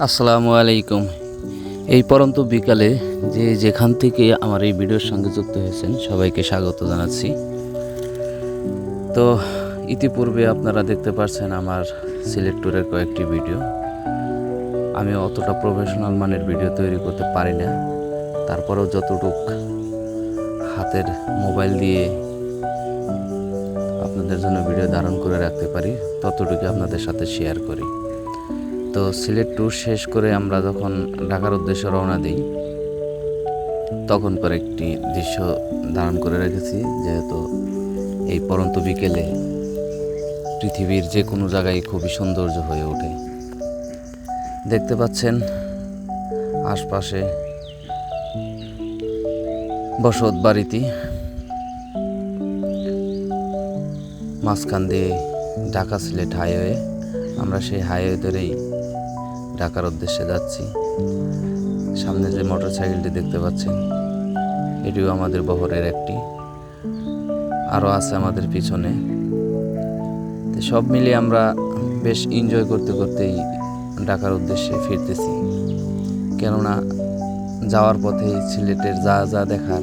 আসসালামু আলাইকুম। এই পরন্ত বিকালে যে যেখান থেকে আমার এই ভিডিওর সঙ্গে যুক্ত হয়েছেন, সবাইকে স্বাগত জানাচ্ছি। তো ইতিপূর্বে আপনারা দেখতে পাচ্ছেন আমার সিলেট ট্যুরের কয়েকটি ভিডিও। আমি অতটা প্রফেশনাল মানের ভিডিও তৈরি করতে পারি না। তারপরেও যতটুক হাতের মোবাইল দিয়ে আপনাদের জন্য ভিডিও ধারণ করে রাখতে পারি ততটুকু আপনাদের সাথে শেয়ার করি। তো সিলেট ট্যুর শেষ করে আমরা যখন ঢাকার উদ্দেশ্যে রওনা দিই, তখন করে একটি দৃশ্য ধারণ করে রেখেছি, যেহেতু এই পরন্ত বিকেলে পৃথিবীর যে কোনো জায়গায় খুবই সৌন্দর্য হয়ে ওঠে। দেখতে পাচ্ছেন আশপাশে বসত বাড়িটি। মাঝখান দিয়ে ঢাকা সিলেট হাইওয়ে, আমরা সেই হাইওয়ে ধরেই ঢাকার উদ্দেশ্যে যাচ্ছি। সামনে যে মোটর সাইকেলটি দেখতে পাচ্ছেন, এটিও আমাদের বহরের একটি। আরও আছে আমাদের পিছনে। সব মিলিয়ে আমরা বেশ এনজয় করতে করতেই ঢাকার উদ্দেশ্যে ফিরতেছি। কেননা যাওয়ার পথেই সিলেটের যা যা দেখার,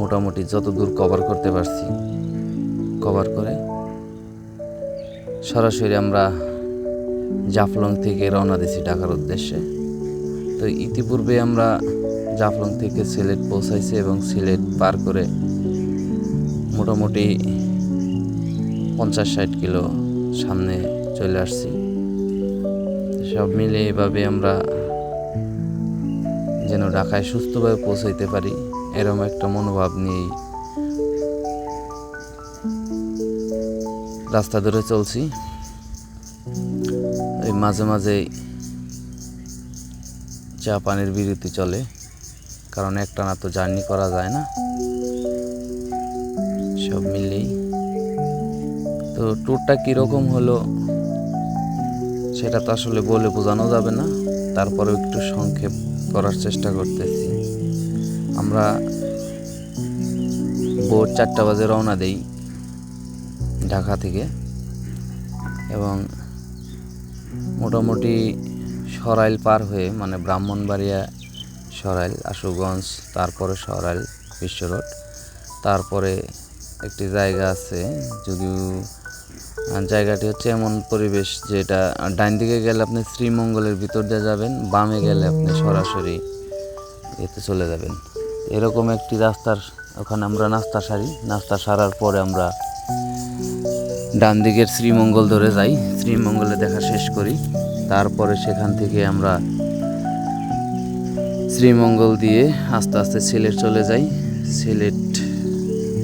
মোটামুটি যত দূর কভার করতে পারছি কভার করে সরাসরি আমরা জাফলং থেকে রওনা দিছি ঢাকার উদ্দেশ্যে। তো ইতিপূর্বে আমরা জাফলং থেকে সিলেট পৌঁছাইছি এবং সিলেট পার করে মোটামুটি পঞ্চাশ ষাট কিলো সামনে চলে আসছি। সব মিলে এভাবে আমরা যেন ঢাকায় সুস্থভাবে পৌঁছাইতে পারি এরকম একটা মনোভাব নিয়েই রাস্তা ধরে চলছি। এই মাঝে মাঝে চা পানির বিরতি চলে, কারণ একটানা তো জার্নি করা যায় না। সব মিলেই তো ট্যুরটা কীরকম হলো সেটা তো আসলে বলে বোঝানো যাবে না, তারপরেও একটু সংক্ষেপ করার চেষ্টা করতেছি। আমরা ভোর চারটা বাজে রওনা দেই ঢাকা থেকে, এবং মোটামুটি সরাইল পার হয়ে মানে ব্রাহ্মণবাড়িয়া সরাইল, আশুগঞ্জ, তারপরে সরাইল, বিশ্ব রোড। তারপরে একটি জায়গা আছে, যদিও জায়গাটি হচ্ছে এমন পরিবেশ যেটা ডাইন দিকে গেলে আপনি শ্রীমঙ্গলের ভিতর দিয়ে যাবেন, বামে গেলে আপনি সরাসরি এতে চলে যাবেন। এরকম একটি রাস্তার, ওখানে আমরা নাস্তা সারি, নাস্তা সারার পরে আমরা ডান দিকের শ্রীমঙ্গল ধরে যাই। শ্রীমঙ্গলে দেখা শেষ করি। তারপরে সেখান থেকে আমরা শ্রীমঙ্গল দিয়ে আস্তে আস্তে সিলেট চলে যাই। সিলেট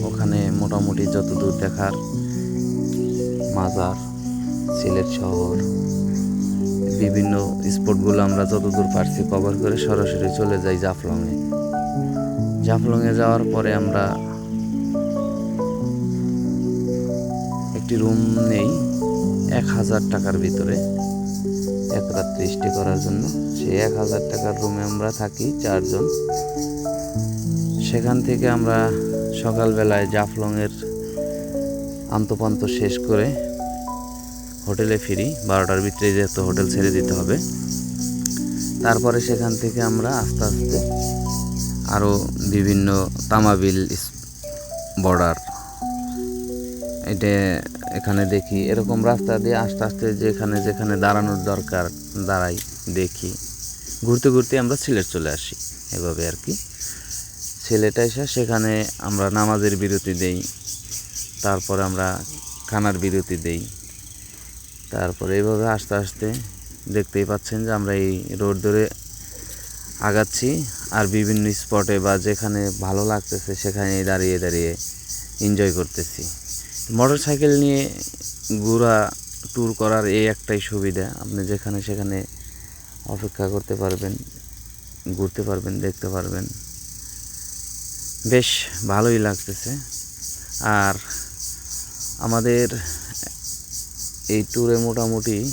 ওখানে মোটামুটি যতদূর দেখার মাজার, সিলেট শহর, বিভিন্ন স্পটগুলো আমরা যতদূর পারছি কভার করে সরাসরি চলে যাই জাফলংয়ে। জাফলংয়ে যাওয়ার পরে আমরা একটি রুম নেই। এক হাজার টাকার ভিতরে। এক রাত্রি স্টে করার জন্য। সেই এক হাজার টাকার রুমে আমরা থাকি চারজন। সেখান থেকে আমরা সকালবেলায় জাফলংয়ের আন্তপান্ত শেষ করে হোটেলে ফিরি। বারোটার ভিতরে যেহেতু হোটেল ছেড়ে দিতে হবে। তারপরে সেখান থেকে আমরা আস্তে আস্তে আরও বিভিন্ন তামাবিল বর্ডার এটা এখানে দেখি, এরকম রাস্তা দিয়ে আস্তে আস্তে যেখানে যেখানে দাঁড়ানোর দরকার, দাঁড়াই, দেখি। ঘুরতে ঘুরতে আমরা সিলেট চলে আসি, এভাবে আর কি। সিলেট এসে সেখানে আমরা নামাজের বিরতি দেই, তারপরে আমরা খানার বিরতি দেই। তারপরে এইভাবে আস্তে আস্তে দেখতেই পাচ্ছেন যে আমরা এই রোড ধরে আগাচ্ছি, আর বিভিন্ন স্পটে বা যেখানে ভালো লাগতেছে সেখানে দাঁড়িয়ে দাঁড়িয়ে এনজয় করতেছি। মোটর সাইকেল নিয়ে ঘোরা ট্যুর করার এই একটাই সুবিধা। আপনি যেখানে সেখানে অপেক্ষা করতে পারবেন, ঘুরতে পারবেন, দেখতে পারবেন। বেশ ভালোই লাগতেছে। আর আমাদের এই ট্যুরে মোটামুটি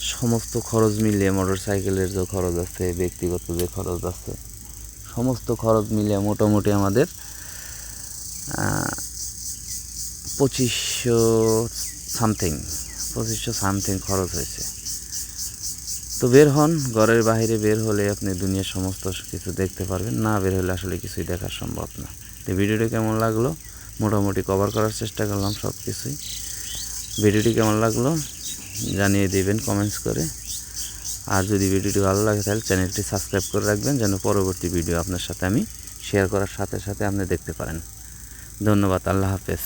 সমস্ত খরচ মিলিয়ে মোটর সাইকেলের যে খরচ আছে, ব্যক্তিগত যে খরচ আছে, সমস্ত খরচ মিলিয়ে মোটামুটি আমাদের পঁচিশশো সামথিং পঁচিশশো সামথিং খরচ হয়েছে। তো বের হন, ঘরের বাইরে বের হলে আপনি দুনিয়ার সমস্ত কিছু দেখতে পারবেন, না বের হলে আসলে কিছুই দেখা সম্ভব না। তো ভিডিওটি কেমন লাগল? মোটামুটি কভার করার চেষ্টা করলাম সব কিছুই ভিডিওটি কেমন লাগল? জানিয়ে দিবেন কমেন্টস করে। আর যদি ভিডিওটি ভালো লাগে তাহলে চ্যানেলটি সাবস্ক্রাইব করে রাখবেন, যেন পরবর্তী ভিডিও আপনার সাথে আমি শেয়ার করার সাথে সাথে আপনি দেখতে পারেন। ধন্যবাদ, আল্লাহ হাফেজ।